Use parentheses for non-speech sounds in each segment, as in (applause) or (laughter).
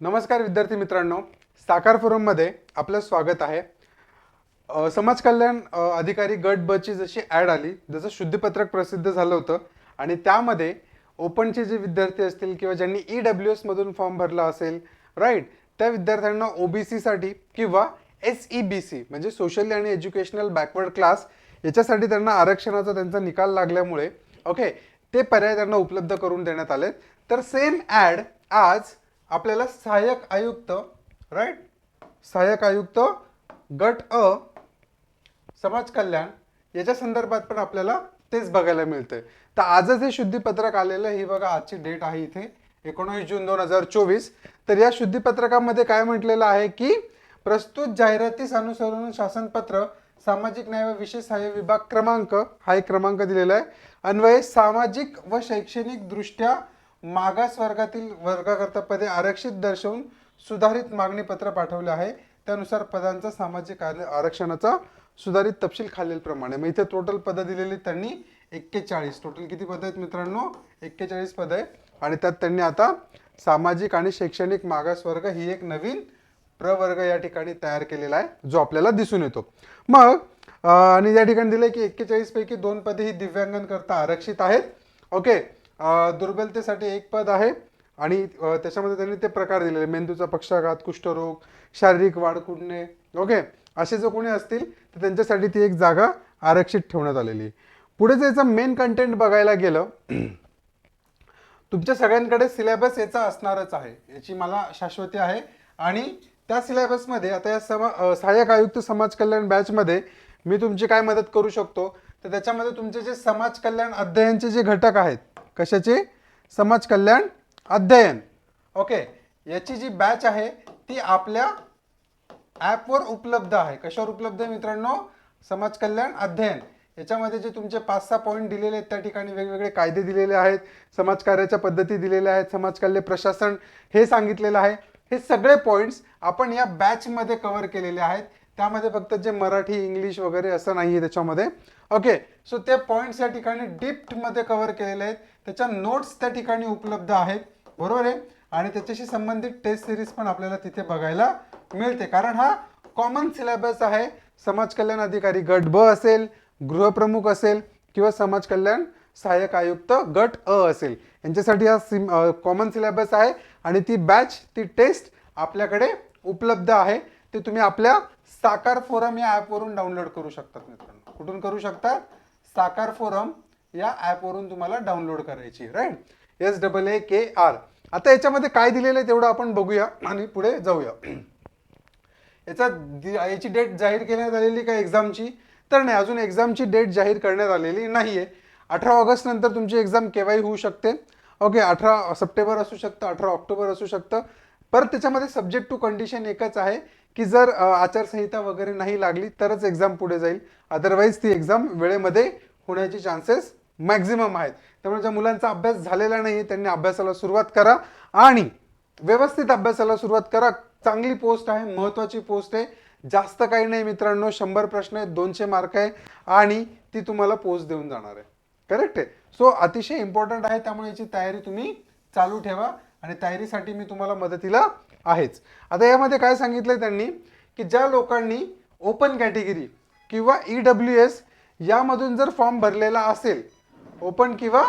नमस्कार विद्यार्थी मित्रांनो. साकार फोरममध्ये आपलं स्वागत आहे. समाज कल्याण अधिकारी गट बची जशी ॲड आली जसं शुद्धपत्रक प्रसिद्ध झालं होतं आणि त्यामध्ये ओपनचे जे विद्यार्थी असतील किंवा ज्यांनी ई डब्ल्यू एसमधून फॉर्म भरला असेल राईट त्या विद्यार्थ्यांना ओ बी सीसाठी किंवा एस ई बी सी म्हणजे सोशली आणि एज्युकेशनल बॅकवर्ड क्लास याच्यासाठी त्यांना आरक्षणाचा त्यांचा निकाल लागल्यामुळे ओके ते पर्याय त्यांना उपलब्ध करून देण्यात आले तर सेम ॲड आज आपल्याला सहाय्यक आयुक्त राईट सहाय्यक आयुक्त गट अ समाज कल्याण याच्या संदर्भात पण आपल्याला तेच बघायला मिळतंय. तर आजच हे शुद्धीपत्रक आलेलं आहे. हे बघा आजची डेट आहे इथे एकोणवीस जून दोन हजार चोवीस. तर या शुद्धीपत्रकामध्ये काय म्हटलेलं आहे की प्रस्तुत जाहिरातीस अनुसरून शासनपत्र सामाजिक न्याय व विशेष सहाय्य विभाग क्रमांक हा एक क्रमांक दिलेला आहे. अन्वये सामाजिक व शैक्षणिक दृष्ट्या मागास वर्गातील वर्गाकरता पदे आरक्षित दर्शवून सुधारित मागणी पत्र पाठवले आहे. त्यानुसार पदांचा सामाजिक आरक्षणाचा सुधारित तपशील खालीलप्रमाणे मग इथे टोटल पदं दिलेली त्यांनी एक्केचाळीस. टोटल किती पदं आहेत मित्रांनो? एक्केचाळीस पदं आहे आणि त्यात त्यांनी आता सामाजिक आणि शैक्षणिक मागास वर्ग ही एक नवीन प्रवर्ग या ठिकाणी तयार केलेला आहे जो आपल्याला दिसून येतो. मग आणि या ठिकाणी दिलं की एक्केचाळीस पैकी दोन पदे ही दिव्यांगांकरता आरक्षित आहेत. ओके दुर्बलतेसाठी एक पद आहे आणि त्याच्यामध्ये त्यांनी ते प्रकार दिलेले. मेंदूचा पक्षाघात कुष्ठरोग शारीरिक वाढ कुडणे ओके? असे जो कोणी असतील तर त्यांच्यासाठी ती एक जागा आरक्षित ठेवण्यात आलेली आहे. पुढे जर याचा मेन कंटेंट बघायला गेलं (clears throat) तुमच्या सगळ्यांकडे सिलेबस याचा असणारच आहे. याची मला शाश्वती आहे. आणि त्या सिलेबसमध्ये आता या समा सहाय्यक आयुक्त समाज कल्याण बॅचमध्ये मी तुमची काय मदत करू शकतो? तर त्याच्यामध्ये तुमचे जे समाज कल्याण अध्ययनचे जे घटक आहेत कशाचे? समाज कल्याण अध्ययन. ओके याची जी बॅच आहे ती आपल्या ॲपवर उपलब्ध आहे. कशावर उपलब्ध आहे मित्रांनो? समाज कल्याण अध्ययन. याच्यामध्ये जे तुमचे पाच सहा पॉईंट दिलेले आहेत त्या ठिकाणी वेगवेगळे कायदे दिलेले आहेत समाजकार्याच्या पद्धती दिलेल्या आहेत समाजकल्य प्रशासन हे सांगितलेलं आहे. हे सगळे पॉईंट्स आपण या बॅचमध्ये कव्हर केलेले आहेत. त्यामध्ये फक्त जे मराठी इंग्लिश वगैरे असं नाही आहे त्याच्यामध्ये. ओके सो ते पॉईंट्स या ठिकाणी डिप्टमध्ये कव्हर केलेले आहेत. त्याच्या नोट्स त्या ठिकाणी उपलब्ध आहेत. बरोबर आहे? आणि त्याच्याशी संबंधित टेस्ट सिरीज पण आपल्याला तिथे बघायला मिळते. कारण हा कॉमन सिलेबस आहे. समाज कल्याण अधिकारी गट ब असेल गृहप्रमुख असेल किंवा समाज कल्याण सहाय्यक आयुक्त गट अ असेल. यांच्यासाठी हा सिम कॉमन सिलेबस आहे. आणि ती बॅच ती टेस्ट आपल्याकडे उपलब्ध आहे. ते तुम्ही आपल्या साकार फोरम या ॲपवरून डाउनलोड करू शकतात मित्रांनो. कुठून करू शकता? साकार फोरम या ॲपवरून तुम्हाला डाउनलोड करायची write S double A K R आता याच्यामध्ये काय दिलेलं आहे तेवढं आपण बघूया आणि पुढे जाऊया. याचा याची डेट जाहीर करण्यात आलेली का एक्झामची तर नाही अजून एक्झामची डेट जाहीर करण्यात आलेली नाही आहे अठरा ऑगस्ट नंतर तुमची एक्झाम केव्हाही होऊ शकते. ओके अठरा सप्टेंबर असू शकतं अठरा ऑक्टोबर असू शकतं. परत त्याच्यामध्ये सब्जेक्ट टू कंडिशन एकच आहे. की जर आचारसंहिता वगैरे नाही लागली तरच एक्झाम पुढे जाईल. अदरवाईज ती एक्झाम वेळेमध्ये होण्याचे चान्सेस मॅक्झिमम आहेत. त्यामुळे ज्या मुलांचा अभ्यास झालेला नाही त्यांनी अभ्यासाला सुरुवात करा. आणि व्यवस्थित अभ्यासाला सुरुवात करा. चांगली पोस्ट आहे महत्त्वाची पोस्ट आहे. जास्त काही नाही मित्रांनो शंभर प्रश्न आहेत दोनशे मार्क आहे. आणि ती तुम्हाला पोस्ट देऊन जाणार आहे. करेक्ट आहे? सो अतिशय इम्पॉर्टंट आहे त्यामुळे याची तयारी तुम्ही चालू ठेवा. आणि तयारीसाठी मी तुम्हाला मदतीला आहेच. आता यामध्ये काय सांगितलंय त्यांनी? की ज्या लोकांनी ओपन कॅटेगरी किंवा ई डब्ल्यू एस यामधून जर फॉर्म भरलेला असेल ओपन किंवा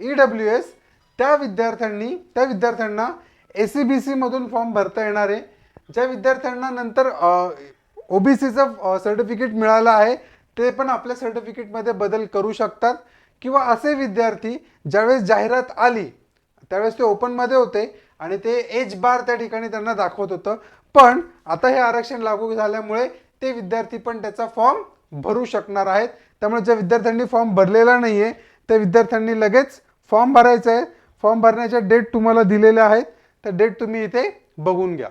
ई डब्ल्यू एस त्या विद्यार्थ्यांनी त्या विद्यार्थ्यांना ए सी बी सीमधून फॉर्म भरता येणार आहे. ज्या विद्यार्थ्यांना नंतर ओ बी सीचं सर्टिफिकेट मिळालं आहे ते पण आपल्या सर्टिफिकेटमध्ये बदल करू शकतात. किंवा असे विद्यार्थी ज्यावेळेस जाहिरात आली त्यावेळेस ते ओपनमध्ये होते आणि ते एज बार त्या ठिकाणी त्यांना दाखवत होतं. पण आता हे आरक्षण लागू झाल्यामुळे ते विद्यार्थी पण त्याचा फॉर्म भरू शकणार आहेत. त्यामुळे ज्या विद्यार्थ्यांनी फॉर्म भरलेला नाही आहे त्या विद्यार्थ्यांनी लगेच फॉर्म भरायचा आहे. फॉर्म भरण्याच्या डेट तुम्हाला दिलेल्या आहेत. त्या डेट तुम्ही इथे बघून घ्या.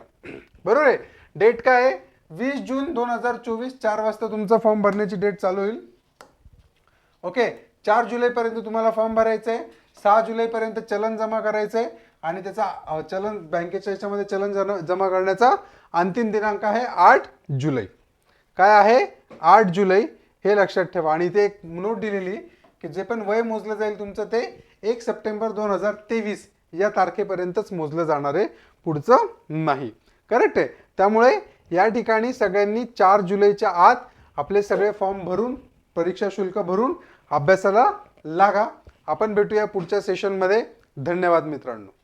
बरोबर आहे? डेट काय आहे? वीस जून दोन हजार चोवीस चार वाजता तुमचा फॉर्म भरण्याची डेट चालू होईल. ओके चार जुलैपर्यंत तुम्हाला फॉर्म भरायचं आहे. सहा जुलैपर्यंत चलन जमा करायचं आहे आणि त्याचा चलन बँकेच्या याच्यामध्ये चलन जमा करण्याचा अंतिम दिनांक आहे आठ जुलै. काय आहे? आठ जुलै हे लक्षात ठेवा. आणि इथे एक नोट दिलेली की जे पण वय मोजलं जाईल तुमचं ते एक सप्टेंबर दोन हजार तेवीस या तारखेपर्यंतच मोजलं जाणार आहे. पुढचं नाही. करेक्ट आहे. त्यामुळे या ठिकाणी सगळ्यांनी चार जुलैच्या आत आपले सगळे फॉर्म भरून परीक्षा शुल्क भरून अभ्यासाला लागा. आपण भेटूया पुढच्या सेशनमध्ये धन्यवाद मित्रांनो.